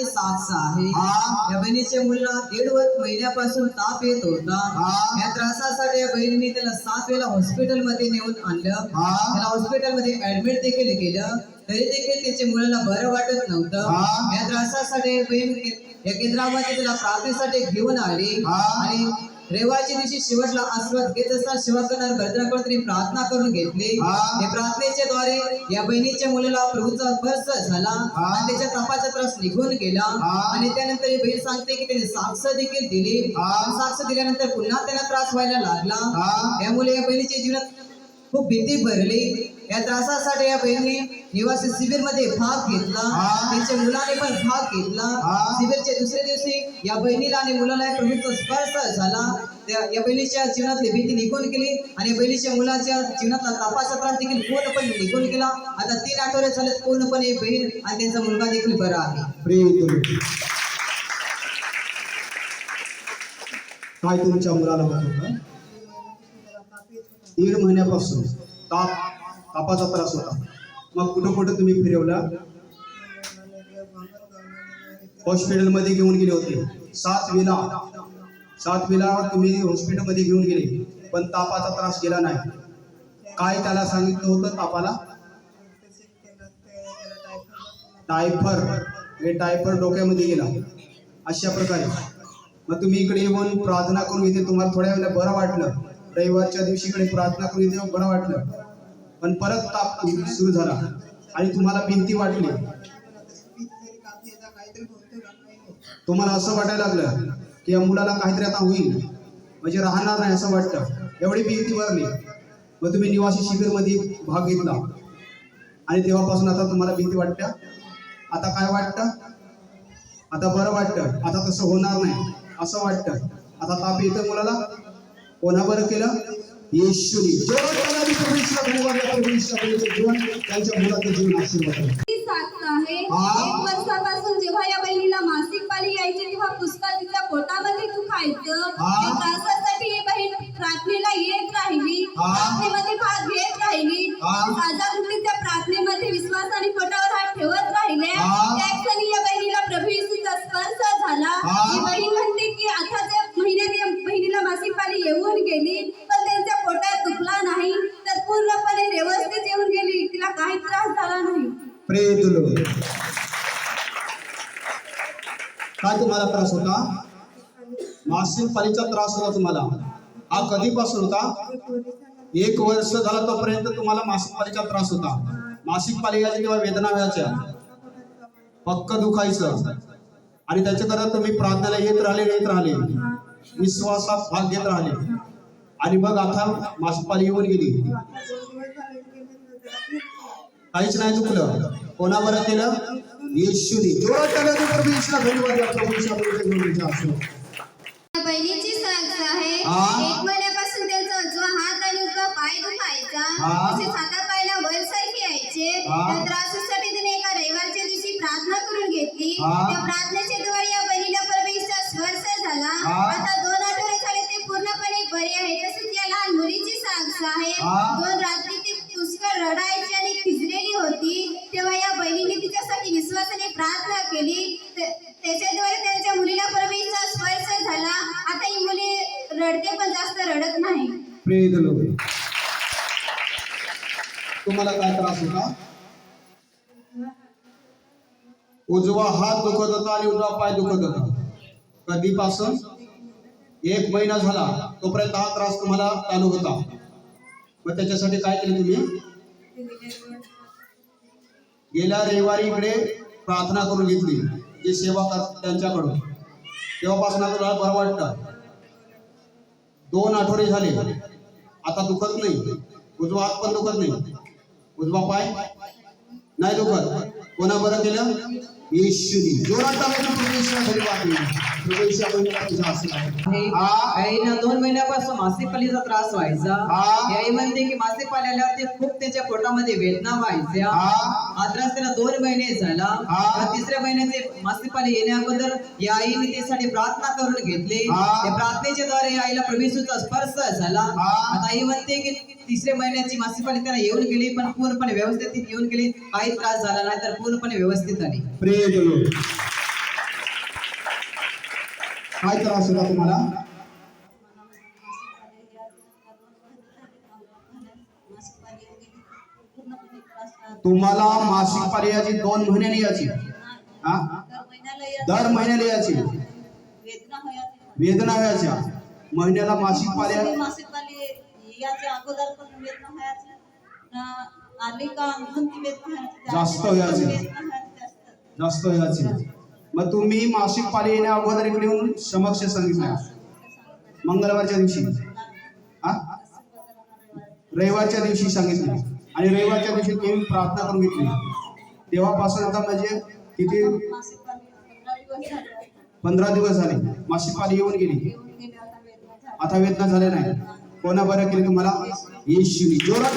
बहिणीची साक्ष आहे. या बहिणीच्या मुलीला दीड महिन्यापासून ताप येत होता. या त्रासासाठी या बहिणीने त्याला सात वेळा हॉस्पिटलमध्ये नेऊन आणलं हा. त्याला हॉस्पिटलमध्ये ऍडमिट देखील केलं तरी देखील त्याच्या मुलाला बरं वाटत नव्हतं. या त्रासासाठी बहीण या केंद्रामध्ये त्याला प्रार्थनेसाठी घेऊन आली. आणि रविवारच्या दिवशी शेवटला आस्वाद घेत असताना शिवाकरणार भद्राकडे प्रार्थना करून घेतली. या प्रार्थनेच्या द्वारे या बहिणीच्या मुलाला प्रभूचा स्पर्श झाला. आणि त्याच्या तापाचा त्रास निघून गेला. आणि त्यानंतर ही बहीण सांगते की त्याने साक्ष देखील दिली साक्ष दिल्यानंतर पुन्हा त्यांना त्रास व्हायला लागला हा. यामुळे या बहिणीच्या जीवनात खूप भीती भरली या त्रासासाठी या बहिणीने निवासी शिबिरमध्ये भाग घेतला. त्यांच्या मुलाने पण भाग घेतला. शिबिरच्या दुसऱ्या दिवशी या बहिणीला आणि मुलाला एक प्रभूचा स्पर्श झाला त्या या बहिणीच्या जीवनातली भीती निघून गेली आणि या बहिणीच्या मुलाच्या जीवनातला तापाचा त्रास देखील पूर्णपणे निघून गेला आता तीन आठवडे झालेत पूर्णपणे बहीण आणि त्यांचा मुलगा देखील बरा आहे. काय तुमच्या मुलाला होतं दीड महिन्यापासून ताप तापाचा त्रास होता. मग कुठं कुठं तुम्ही फिरवला? हॉस्पिटलमध्ये घेऊन गेले होते. सात वेळा सात वेळा तुम्ही हॉस्पिटलमध्ये घेऊन गेले. पण तापाचा त्रास गेला नाही. काय त्याला सांगितलं होतं तापाला? टायफर हे टायफर डोक्यामध्ये गेला. अशा प्रकारे. मग तुम्ही इकडे येऊन प्रार्थना करून इथे तुम्हाला थोड्या वेळेला बरं वाटलं. रविवारच्या दिवशी इकडे प्रार्थना करून इथे बरं वाटलं. पण परत ताप सुरू झाला आणि तुम्हाला भीती वाटली. तुम्हाला असं वाटायला लागलं की या मुलाला काहीतरी आता होईल. म्हणजे राहणार नाही असं वाटतं. एवढी भीती भरली. मग तुम्ही निवासी शिबिरमध्ये भाग घेतला. आणि तेव्हापासून आता तुम्हाला भीती वाटतं आता काय वाटतं? आता बरं वाटतं. आता तसं होणार नाही. असं वाटतं. आता ताप येतं मुलाला? कोणा बरं केलं? येशूनी धन्यवाद देतो. प्रभू येशूला बहिणीचं जीवन त्यांच्या मुलाचं जीवन आशीर्वाद आहे. ती साक्ष आहे. एक वर्षापासून जेव्हा या बहिणीला मासिक पाळी यायची तेव्हा पुस्तक तिच्या पोटामध्ये दुखायचं त्रासासाठी ही बहीण प्रार्थनेला येत राहिली. प्रार्थनेमध्ये भाग घेत राहिली. साजाकृती त्या प्रार्थनेमध्ये विश्वास आणि पोटावर हात ठेवत राहिले. त्या क्षणी या बहिणीला प्रभू येशूचा स्पर्श झाला हा. ही बहीण म्हणते की आता त्या महिन्यात या बहिणीला मासिक पाळी येऊन गेली पण त्यांच्या पोटात दुखला नाही तर पूर्णपणे व्यवस्थित येऊन गेली तिला काही त्रास झाला नाही काय तुम्हाला त्रास होता? मासिक पाळीचा त्रास होता तुम्हाला. हा कधीपासून होता? एक वर्ष झाला तोपर्यंत तुम्हाला मासिक पाळीचा त्रास होता. मासिक पाळी यायची वेदना व्हायच्या. पक्क दुखायचं. आणि त्याच्याकरता तुम्ही प्रार्थनेला येत राहिले येत राहिले. विश्वासात भाग घेत राहिले. आणि मग आता मासिक पाळी येऊन गेली. काहीच नाही चुकलं कोणा बरं केलं येशूने जोरात प्रभू येशूला धन्यवाद असो. बहिणीची साक्ष आहे. एक महिन्यापासून त्यांचा उजवा हात आणि उजवा पाय दुखायचा वलसारखे यायचे. त्या त्रासासाठी तिने एका रविवारच्या दिवशी प्रार्थना करून घेतली. त्या प्रार्थनेच्या तुम्हाला काय त्रास होता? उजवा हात दुखत होता आणि उजवा पाय दुखत होता. कधीपासून? एक महिना झाला. तोपर्यंत हा त्रास तुम्हाला चालू होता. मग त्याच्यासाठी काय केलं तुम्ही? गेल्या रविवारी इकडे प्रार्थना करून घेतली. जे सेवा करतात त्यांच्याकडून. तेव्हापासून तुला बरं वाटतं. दोन आठवडे झाले. आता दुखत नाही. उजवा हात पण दुखत नाही. उजवा पाय. नाही दुखत. कोणा बरं केलं? येशूनी जोरात. हा. दोन महिन्यापासून मासिक पाळीचा त्रास व्हायचा. आई म्हणते की मासिक आल्यावर ते खूप त्याच्या पोटामध्ये वेदना व्हायच्या. हा. त्रास त्याला दोन महिने झाला. तिसऱ्या महिन्याचे मासिक पाळी येण्या अगोदर या आईने त्यासाठी प्रार्थना करून घेतली. त्या प्रार्थनेच्या द्वारे या आईला प्रभूचा स्पर्श झाला. आता आई म्हणते की तिसऱ्या महिन्याची मासिक पाळी त्याला येऊन गेली पण पूर्णपणे व्यवस्थित येऊन गेली. काही त्रास झाला नाही तर पूर्णपणे व्यवस्थित आली काय त्रास होता तुम्हाला? तुम्हाला मासिक पाळी याची दोन महिन्याने याची. हा? दर महिन्याला याची. वेदना व्हायच्या महिन्याला मासिक पाळी याच्या अगोदर पण वेदना व्हायची न आली का म्हणती वेदना व्हायची जास्त व्हायची. जास्त. व्हायची मग तुम्ही मासिक पाळी येण्या अगोदर इकडे येऊन समक्ष सांगितलं मंगळवारच्या दिवशी. हा? रविवारच्या दिवशी सांगितलं आणि रविवारच्या दिवशी तुम्ही प्रार्थना करून घेतली. तेव्हापासून आता म्हणजे किती? पंधरा दिवस झाले. मासिक पाळी येऊन गेली. येऊन गेले आता वेदना झाली आता वेदना झाल्या नाही. कोणा बरं केलं तुम्हाला येशू जोरात